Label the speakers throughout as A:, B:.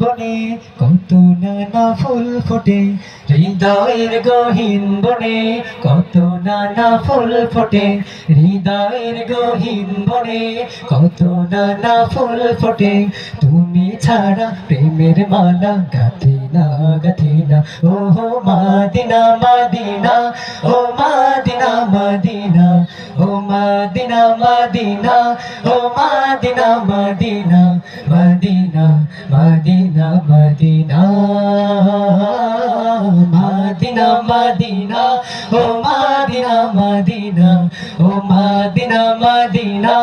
A: বনে, কত নানা ফুল ফোটে, হৃদয়ের গহীন বনে, কত নানা ফুল ফোটে, হৃদয়ের গহীন বনে, কত নানা ফুল ফোটে। তুমি ছাড়া প্রেমের মালা গাথি না গাথি না। ও হো মাদিনা মাদিনা মাদিনা, ও মাদিনা মাদিনা মাদিনা মাদিনা মাদিনা। মাদিনা মাদিনা, ও মাদিনা মাদিনা, ও মাদিনা মাদিনা,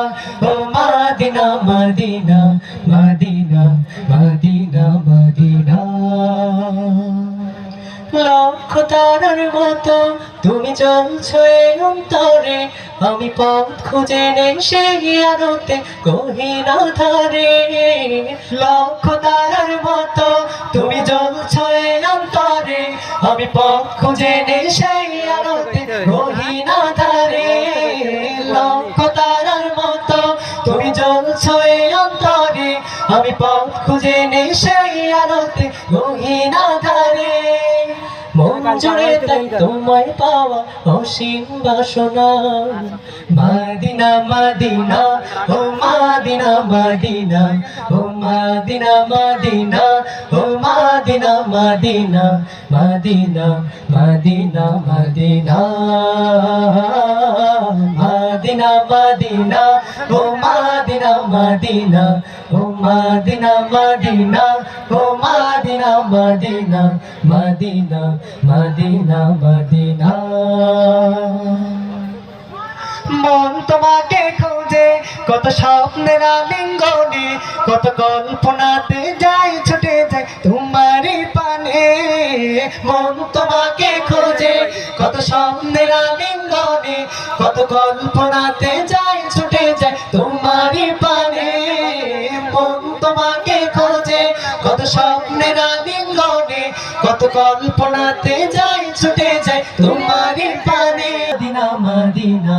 A: ও মাদিনা মাদিনা মাদিনা মাদিনা মাদিনা। লক্ষ তারার মতো তুমি চলছো এই অন্তরে। আমি পথ খুঁজে নেই সেই আলোতে গহিনা ধারে লক্ষ তারার মতো তুমি জল ছয় অন্তরে। আমি পথ খুঁজে নেই সেই আলোতে আমি পথ খুঁজে নেই সেই আলোতে মহিনা ধারে মন জুড়ে তাই তোমায় পাওয়া অসীম বাসনা। মাদিনা মাদিনা ও মাদিনা মাদিনা ও মাদিনা মাদিনা। মাদিনা মাদিনা মাদিনা মাদিনা। মাদিনা মাদিনা, ও মাদিনা মাদিনা, ও মাদিনা মাদিনা, ও মাদিনা মাদিনা মাদিনা মাদিনা মাদিনা। মন তোমাকে খোঁজে, কত স্বপ্নের আলিঙ্গনে, কত কল্পনাতে স্বপ্নের আলিঙ্গনে কত কল্পনাতে যাই ছুটে যায় তোমারই পানে। তোমাকে খোঁজে, কত স্বপ্নের আলিঙ্গনে কত কল্পনাতে যাই ছুটে যায় তোমারই পানে। দিনা মদিনা,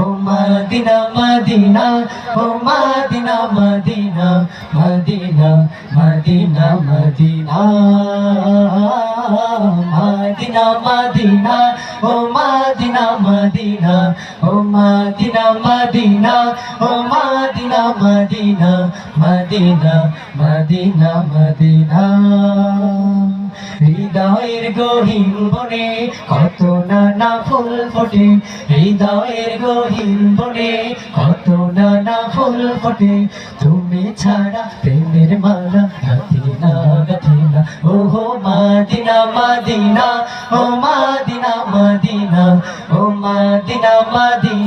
A: ও মদিনা মদিনা, ও Medina Medina Medina Medina Medina Medina Medina Medina Medina, ও Medina Medina Medina Medina Medina. হৃদয়ের গহীন বনে কত নানা ফুল ফোটে, হৃদয়ের গহীন বনে কত নানা ফুল ফোটে। তুমি ছাড়া প্রেমের মালা গাথি না গাথি না ও হো মাদিনা মাদিনা, ও মাদিনা মাদিনা, ও মাদিনা।